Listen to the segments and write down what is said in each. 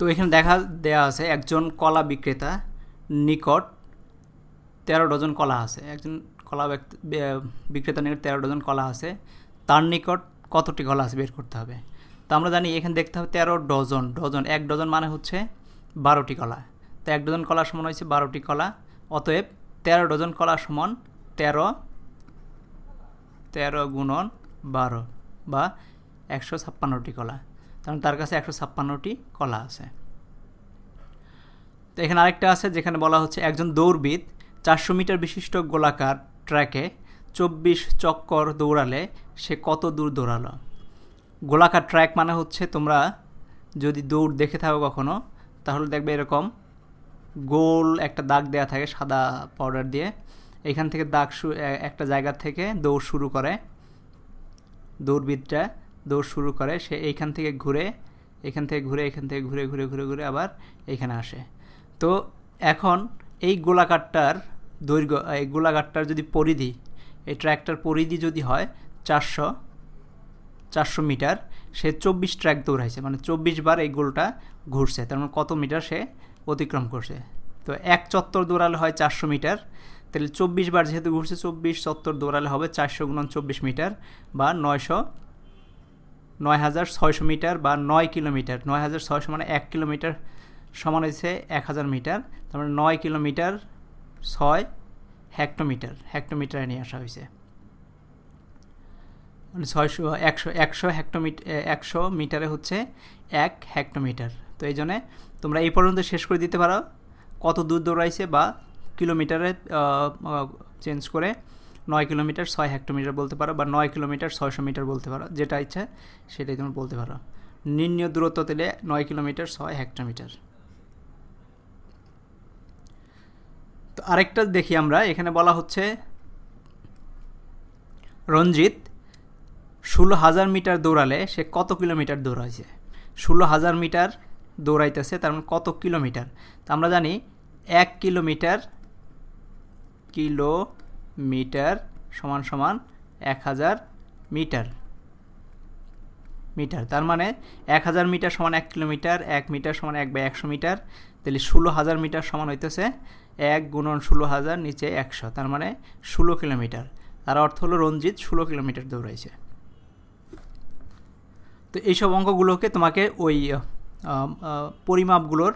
তো এখানে দেখা দেয়া আছে, একজন কলা বিক্রেতা নিকট তেরো ডজন কলা আছে। একজন কলা বিক্রেতা নিকট তেরো ডজন কলা আছে। তার নিকট কতটি কলা আছে বের করতে হবে? তো আমরা জানি এখানে দেখতে হবে তেরো ডজন ডজন, এক ডজন মানে হচ্ছে বারোটি কলা। তো এক ডজন কলা সমান হয়েছে বারোটি কলা, অতএব তেরো ডজন কলা সমান তেরো তেরো গুণন বারো বা একশো ছাপ্পান্নটি কলা। কারণ তার কাছে একশো ছাপ্পান্নটি কলা আছে। তো এখানে আরেকটা আছে যেখানে বলা হচ্ছে একজন দৌড়বিদ চারশো মিটার বিশিষ্ট গোলাকার ট্র্যাকে চব্বিশ চক্কর দৌড়ালে সে কত দূর দৌড়ালো। গোলাকার ট্র্যাক মানে হচ্ছে তোমরা যদি দৌড় দেখে থাকো কখনো, তাহলে দেখবে এরকম গোল একটা দাগ দেয়া থাকে সাদা পাউডার দিয়ে। এখান থেকে দাগ একটা জায়গা থেকে দৌড় শুরু করে দৌড়বিদটা। দৌড় শুরু করে, সে এইখান থেকে ঘুরে, এখান থেকে ঘুরে, এখান থেকে ঘুরে ঘুরে ঘুরে ঘুরে আবার এইখানে আসে। তো এখন এই গোলাকারটার দৈর্ঘ্য, এই গোলাকারটার যদি পরিধি, এই ট্র্যাকটার পরিধি যদি হয় চারশো চারশো মিটার, সে চব্বিশ ট্র্যাক দৌড়াইছে মানে চব্বিশ বার এই গোলটা ঘুরছে, তার মানে কত মিটার সে অতিক্রম করছে। তো এক চত্বর দৌড়ালে হয় চারশো মিটার, তাহলে চব্বিশ বার যেহেতু ঘুরছে, চব্বিশ চত্বর দৌড়ালে হবে চারশো গুণন চব্বিশ মিটার বা নয়শো নয় হাজার ছয়শো মিটার বা নয় কিলোমিটার, নয় হাজার ছয়শো মানে এক কিলোমিটার সমান হয়েছে এক হাজার মিটার, তার মানে নয় কিলোমিটার ছয় হেক্টোমিটার, হেক্টোমিটারে নিয়ে আসা হয়েছে। মানে ছয়শো, একশো একশো হেক্টোমিটার একশো মিটারে হচ্ছে এক হেক্টোমিটার। তো এই জন্যে তোমরা এই পর্যন্ত শেষ করে দিতে পারো, কত দূর দৌড়াইছে বা কিলোমিটারে চেঞ্জ করে নয় কিলোমিটার, ছয় হেক্টোমিটার বলতে পারো বা নয় কিলোমিটার, ছয়শো মিটার বলতে পারো, যেটা ইচ্ছা সেটাই তুমি বলতে পারো। নির্ণীয় দূরত্ব তেলে নয় কিলোমিটার, ছয় হেক্টোমিটার। তো আরেকটা দেখি আমরা, এখানে বলা হচ্ছে রঞ্জিত, ষোলো হাজার মিটার দৌড়ালে সে কত কিলোমিটার দৌড়াইছে? ষোলো হাজার মিটার দৌড়াইতেছে, তার মানে কত কিলোমিটার? তা আমরা জানি এক কিলোমিটার কিলোমিটার সমান সমান এক হাজার মিটার। মিটার, তার মানে এক হাজার মিটার সমান এক কিলোমিটার, এক মিটার সমান এক বাই একশো মিটার, তাহলে ষোলো হাজার মিটার সমান হইতেছে এক গুণন ষোলো হাজার নিচে একশো, তার মানে ষোলো কিলোমিটার। তার অর্থ হলো রঞ্জিত ষোলো কিলোমিটার দৌড়াইছে। তো এইসব অঙ্কগুলোকে তোমাকে ওই পরিমাপগুলোর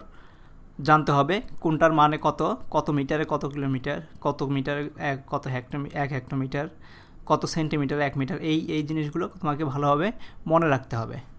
জানতে হবে কোনটার মানে কত কত মিটারে কত কিলোমিটার, কত মিটারে এক, কত হেক্টো, এক হেক্টোমিটার, কত সেন্টিমিটার, এক মিটার, এই এই জিনিসগুলো তোমাকে ভালোভাবে মনে রাখতে হবে।